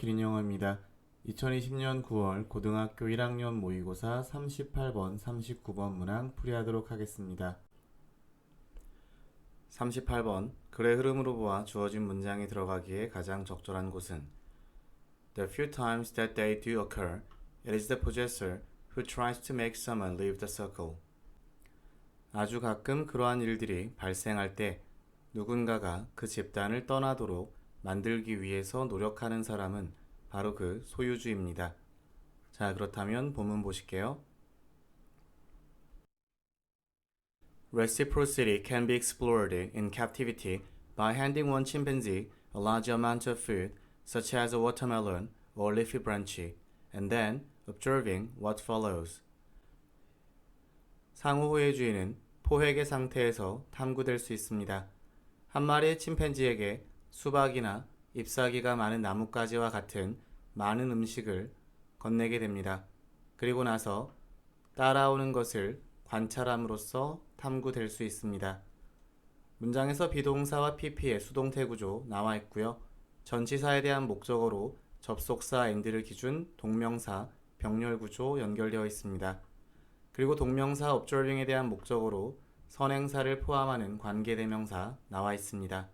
기린영어입니다. 2020년 9월 고등학교 1학년 모의고사 38번, 39번 문항 풀이하도록 하겠습니다. 38번 글의 흐름으로 보아 주어진 문장이 들어가기에 가장 적절한 곳은 The few times that they do occur, it is the possessor who tries to make someone leave the circle. 아주 가끔 그러한 일들이 발생할 때 누군가가 그 집단을 떠나도록 만들기 위해서 노력하는 사람은 바로 그 소유주입니다. 자, 그렇다면 본문 보실게요. Reciprocity can be explored in captivity by handing one chimpanzee a large amount of food, such as a watermelon or leafy branch, and then observing what follows. 상호호혜주의는 포획의 상태에서 탐구될 수 있습니다. 한 마리의 침팬지에게 수박이나 잎사귀가 많은 나뭇가지와 같은 많은 음식을 건네게 됩니다. 그리고 나서 따라오는 것을 관찰함으로써 탐구될 수 있습니다. 문장에서 비동사와 pp의 수동태 구조 나와 있고요. 전치사에 대한 목적어로 접속사 and를 기준 동명사 병렬 구조 연결되어 있습니다. 그리고 동명사 observing에 대한 목적어로 선행사를 포함하는 관계대명사 나와 있습니다.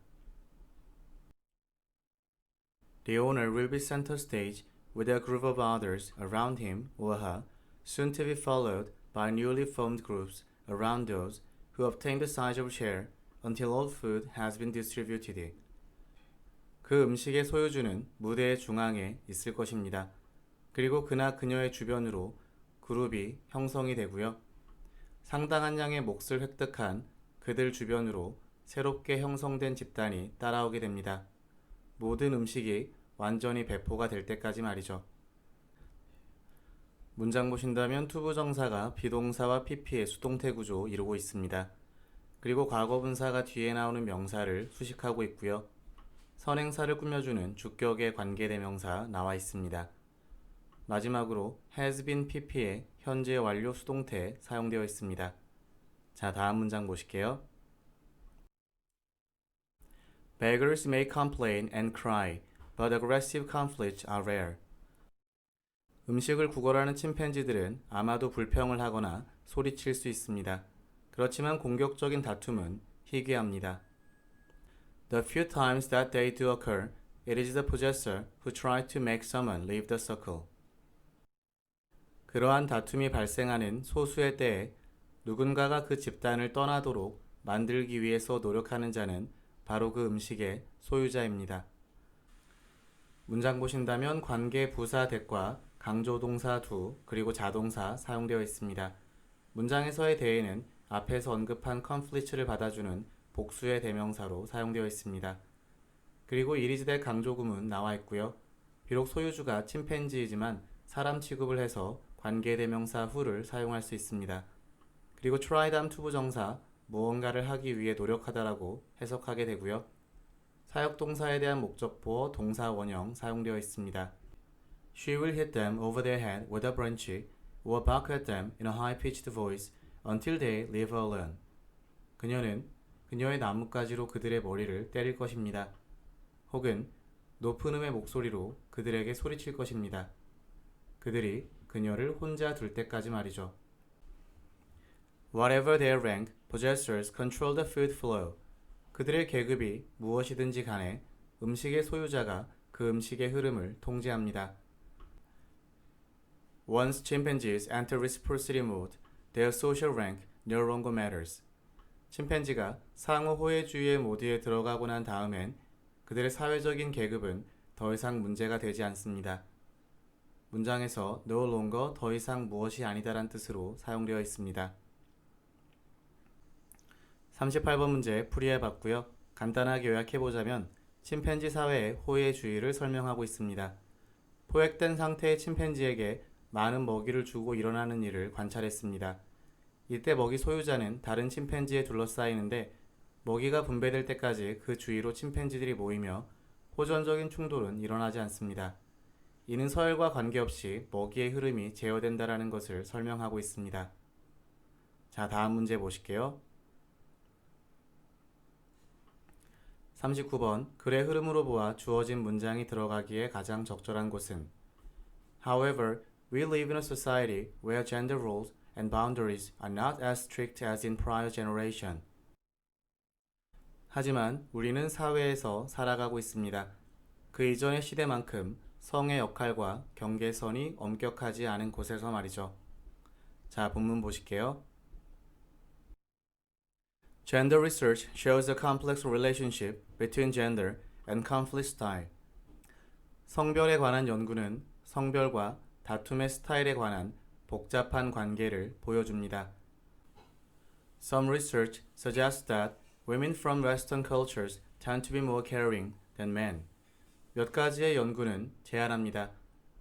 Owner will be center stage with a group of others around him or her, soon to be followed by newly formed groups around those who obtain the of share until all food has been distributed. 그 음식의 소유주는 무대의 중앙에 있을 것입니다. 그리고 그나 그녀의 주변으로 그룹이 형성이 되고요. 상당한 양의 몫을 획득한 그들 주변으로 새롭게 형성된 집단이 따라오게 됩니다. 모든 음식이 완전히 배포가 될 때까지 말이죠. 문장 보신다면 투부정사가 비동사와 pp의 수동태 구조 이루고 있습니다. 그리고 과거분사가 뒤에 나오는 명사를 수식하고 있고요. 선행사를 꾸며주는 주격의 관계대명사 나와 있습니다. 마지막으로 has been pp의 현재 완료 수동태 사용되어 있습니다. 자, 다음 문장 보실게요. Beggars may complain and cry, but aggressive conflicts are rare. 음식을 구걸하는 침팬지들은 아마도 불평을 하거나 소리칠 수 있습니다. 그렇지만 공격적인 다툼은 희귀합니다. The few times that they do occur, it is the possessor who tries to make someone leave the circle. 그러한 다툼이 발생하는 소수의 때에 누군가가 그 집단을 떠나도록 만들기 위해서 노력하는 자는 바로 그 음식의 소유자입니다. 문장 보신다면 관계 부사 대과 강조 동사 두 그리고 자동사 사용되어 있습니다. 문장에서의 대에는 앞에서 언급한 conflict를 받아주는 복수의 대명사로 사용되어 있습니다. 그리고 이리즈대 강조구문 나와 있고요. 비록 소유주가 침팬지이지만 사람 취급을 해서 관계 대명사 후를 사용할 수 있습니다. 그리고 다음 투부정사 무언가를 하기 위해 노력하다라고 해석하게 되고요. 사역동사에 대한 목적보 동사 원형 사용되어 있습니다. She will hit them over their head with a branch or bark at them in a high-pitched voice until they leave her alone. 그녀는 그녀의 나뭇가지로 그들의 머리를 때릴 것입니다. 혹은 높은 음의 목소리로 그들에게 소리칠 것입니다. 그들이 그녀를 혼자 둘 때까지 말이죠. Whatever their rank, possessors control the food flow. 그들의 계급이 무엇이든지 간에 음식의 소유자가 그 음식의 흐름을 통제합니다. Once chimpanzees enter reciprocity mode, their social rank no longer matters. 침팬지가 상호 호혜주의 모드에 들어가고 난 다음엔 그들의 사회적인 계급은 더 이상 문제가 되지 않습니다. 문장에서 no longer 더 이상 무엇이 아니다란 뜻으로 사용되어 있습니다. 38번 문제 풀이해 봤고요. 간단하게 요약해 보자면 침팬지 사회의 호혜주의를 설명하고 있습니다. 포획된 상태의 침팬지에게 많은 먹이를 주고 일어나는 일을 관찰했습니다. 이때 먹이 소유자는 다른 침팬지에 둘러싸이는데 먹이가 분배될 때까지 그 주위로 침팬지들이 모이며 호전적인 충돌은 일어나지 않습니다. 이는 서열과 관계없이 먹이의 흐름이 제어된다라는 것을 설명하고 있습니다. 자, 다음 문제 보실게요. 39번 글의 흐름으로 보아 주어진 문장이 들어가기에 가장 적절한 곳은 However, we live in a society where gender roles and boundaries are not as strict as in prior generation. 하지만 우리는 사회에서 살아가고 있습니다. 그 이전의 시대만큼 성의 역할과 경계선이 엄격하지 않은 곳에서 말이죠. 자, 본문 보실게요. Gender research shows a complex relationship between gender and conflict style. 성별에 관한 연구는 성별과 다툼의 스타일에 관한 복잡한 관계를 보여줍니다. Some research suggests that women from Western cultures tend to be more caring than men. 몇 가지의 연구는 제안합니다.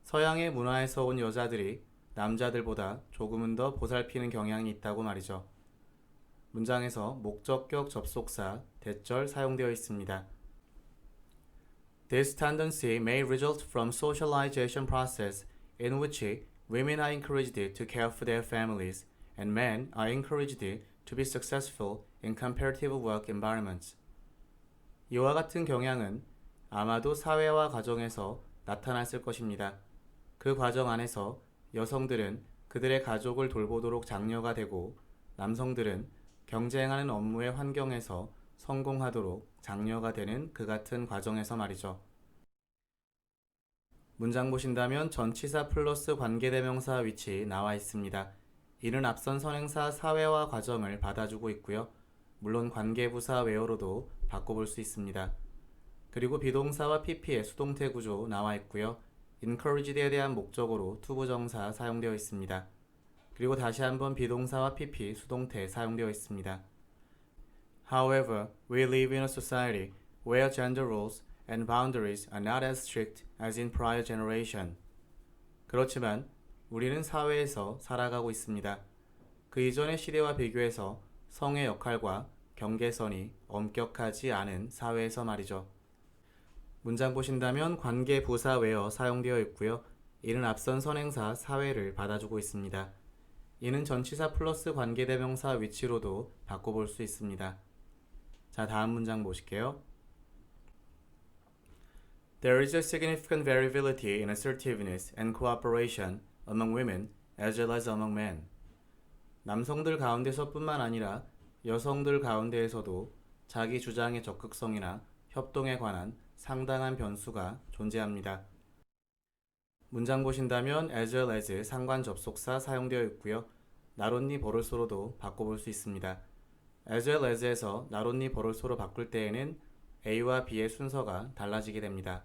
서양의 문화에서 온 여자들이 남자들보다 조금은 더 보살피는 경향이 있다고 말이죠. 문장에서 목적격 접속사 대절 사용되어 있습니다. This tendency may result from socialization process in which women are encouraged to care for their families and men are encouraged to be successful in comparative work environments. 이와 같은 경향은 아마도 사회와 가정에서 나타났을 것입니다. 그 과정 안에서 여성들은 그들의 가족을 돌보도록 장려가 되고 남성들은 경쟁하는 업무의 환경에서 성공하도록 장려가 되는 그 같은 과정에서 말이죠. 문장 보신다면 전치사 플러스 관계대명사 위치 나와 있습니다. 이는 앞선 선행사 사회와 과정을 받아주고 있고요. 물론 관계부사 웨어로도 바꿔볼 수 있습니다. 그리고 비동사와 pp의 수동태 구조 나와 있고요. encouraged에 대한 목적으로 투부정사 사용되어 있습니다. 그리고 다시 한번 비동사와 pp 수동태 사용되어 있습니다. However, we live in a society where gender roles and boundaries are not as strict as in prior generation. 그렇지만 우리는 사회에서 살아가고 있습니다. 그 이전의 시대와 비교해서 성의 역할과 경계선이 엄격하지 않은 사회에서 말이죠. 문장 보신다면 관계 부사 외어 사용되어 있고요. 이는 앞선 선행사 사회를 받아주고 있습니다. 이는 전치사 플러스 관계대명사 위치로도 바꿔볼 수 있습니다. 자, 다음 문장 보실게요. There is a significant variability in assertiveness and cooperation among women as well as among men. 남성들 가운데서뿐만 아니라 여성들 가운데에서도 자기 주장의 적극성이나 협동에 관한 상당한 변수가 존재합니다. 문장 보신다면 as well as 상관 접속사 사용되어 있고요. 나론니 버럴소로도 바꿔볼 수 있습니다. as well as에서 나론니 버럴소로 바꿀 때에는 A와 B의 순서가 달라지게 됩니다.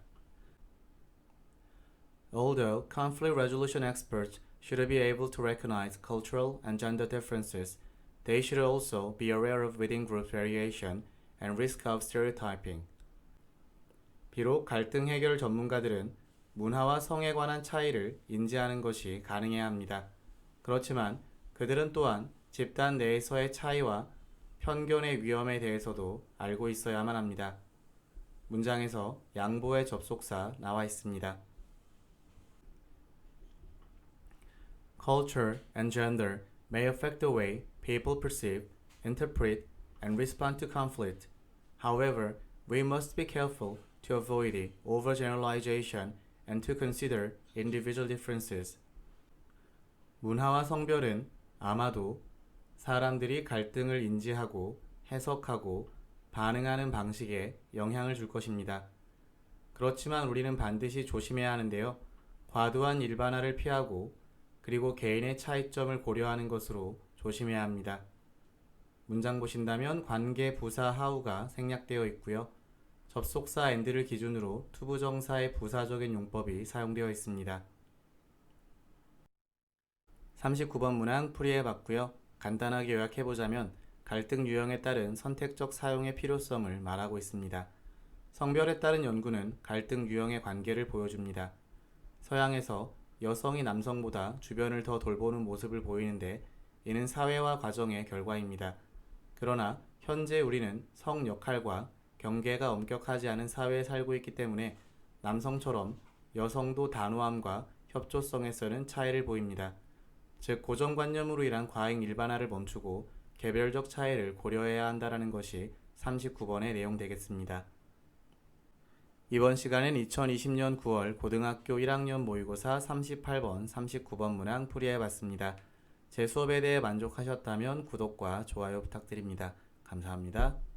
Although conflict resolution experts should be able to recognize cultural and gender differences, they should also be aware of within group variation and risk of stereotyping. 비록 갈등 해결 전문가들은 문화와 성에 관한 차이를 인지하는 것이 가능해야 합니다. 그렇지만 그들은 또한 집단 내에서의 차이와 편견의 위험에 대해서도 알고 있어야만 합니다. 문장에서 양보의 접속사 나와 있습니다. Culture and gender may affect the way people perceive, interpret, and respond to conflict. However, we must be careful to avoid overgeneralization and to consider individual differences. 문화와 성별은 아마도 사람들이 갈등을 인지하고 해석하고 반응하는 방식에 영향을 줄 것입니다. 그렇지만 우리는 반드시 조심해야 하는데요. 과도한 일반화를 피하고 그리고 개인의 차이점을 고려하는 것으로 조심해야 합니다. 문장 보신다면 관계 부사 하우가 생략되어 있고요. 접속사 and를 기준으로 투부정사의 부사적인 용법이 사용되어 있습니다. 39번 문항 풀이해 봤고요. 간단하게 요약해 보자면 갈등 유형에 따른 선택적 사용의 필요성을 말하고 있습니다. 성별에 따른 연구는 갈등 유형의 관계를 보여줍니다. 서양에서 여성이 남성보다 주변을 더 돌보는 모습을 보이는데 이는 사회와 과정의 결과입니다. 그러나 현재 우리는 성 역할과 경계가 엄격하지 않은 사회에 살고 있기 때문에 남성처럼 여성도 단호함과 협조성에서는 차이를 보입니다. 즉 고정관념으로 인한 과잉 일반화를 멈추고 개별적 차이를 고려해야 한다는 것이 39번의 내용 되겠습니다. 이번 시간엔 2020년 9월 고등학교 1학년 모의고사 38번, 39번 문항 풀이해 봤습니다. 제 수업에 대해 만족하셨다면 구독과 좋아요 부탁드립니다. 감사합니다.